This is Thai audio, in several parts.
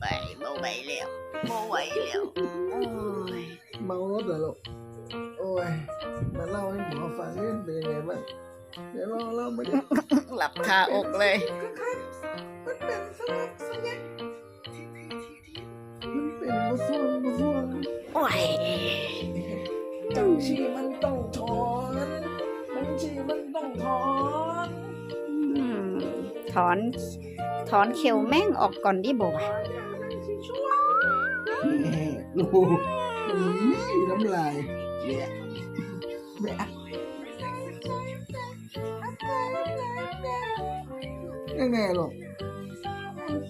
ไปบ่ไหวแล้วบ่ไหวแล้วโอ้ยเมารถเหรอลูกโอ้ยมาเล่าให้หมอฟังเล่นเป็นยังไงบ้างเดี๋ยวเราเล่ามาดิหลับคาอกเลยมันเป็นสลับสลับมันเป็นมาส่วงมาส่วงโอ้ยจังชีมันต้องถ ถอน ถอนเขียวแม่งออกก่อนดิบ่วะแม่ลูกอื้อน้ำลายแย่แย่แน่ๆหรอก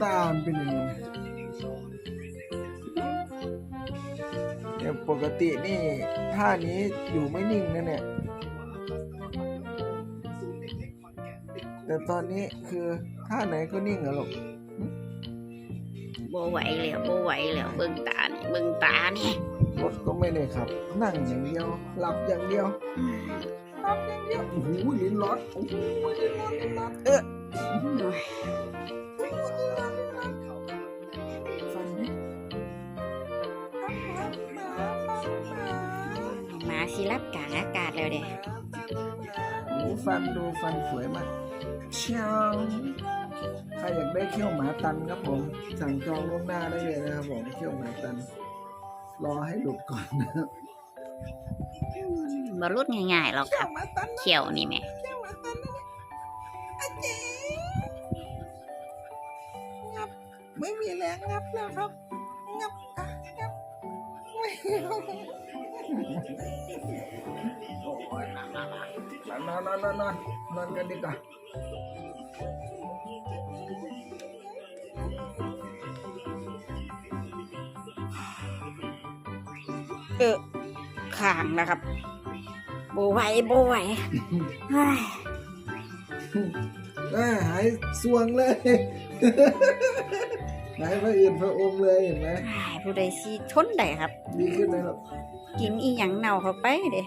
ตามเป็นอย่างนี้ปกตินี่ท่านี้อยู่ไม่นิ่งนะเนี่ย แต่ตอนนี้คือท่าไหนก็นิ่งอะหรอกบ่ไหวแล้วบ่ไหวแล้วเบิ่งตานี่เบิ่งตานี่รถก็ไม่ได้ขับ นั่งอย่างเดียว หลับอย่างเดียวหลับอย่างเดียวโอ้โหลิ้นร้อนโอ้โหลิ้นร้อนลิ้นร้อนเออโอ้ยฟันไหมหมาสิรับกลางอากาศแล้วเด้โอ้โหฟันดูฟันสวยมากเชียวใครอยากได้เขี้ยวหมาตันครับผม สั่งจองล่วงหน้าได้เลยนะครับผมเขี้ยวหมาตัน รอให้หลุดก่อนนะครับบ่รุดง่ายๆหรอกครับหมาตันเขียวนี่แหม่เขี้ยวหมาตันนะอาเจ๊งับไม่มีแรงงับแล้วครับ งับอะงับไม่เอาโอ้ย นอนนอนนอนนอนนอนนอนนอนกันดีกว่าเออข้างแล้วครับบ่ไหวบ่ไหวเฮ้ยอ่าหายสวงเลย หายพระอื่นพระองค์เลยเห็นไหมผู้ใดสิทนได้ครับ ดีขึ้นเลยครับกินอีหยังเน่าเข้าไปเด้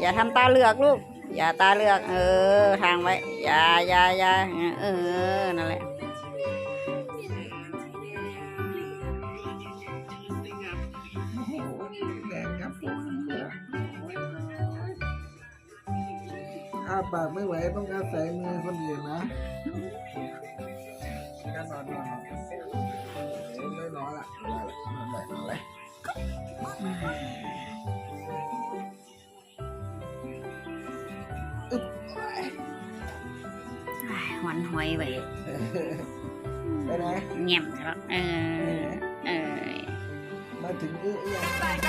อย่าทำตาเหลือกลูก อย่าตาเหลือก เออ ทางไว้ อย่าอย่าอย่าเออ นั่นแหละ อ้าปากไม่ไหวต้องอาศัยมือคนอื่นนะการนอนนอนนอนไม่นอนละนอนละนอนเลยนอนเลยอึ๊บหวันหอยไว้ไปไหนเงียบแล้วเออ เออ มาถึงอึ๊บยัง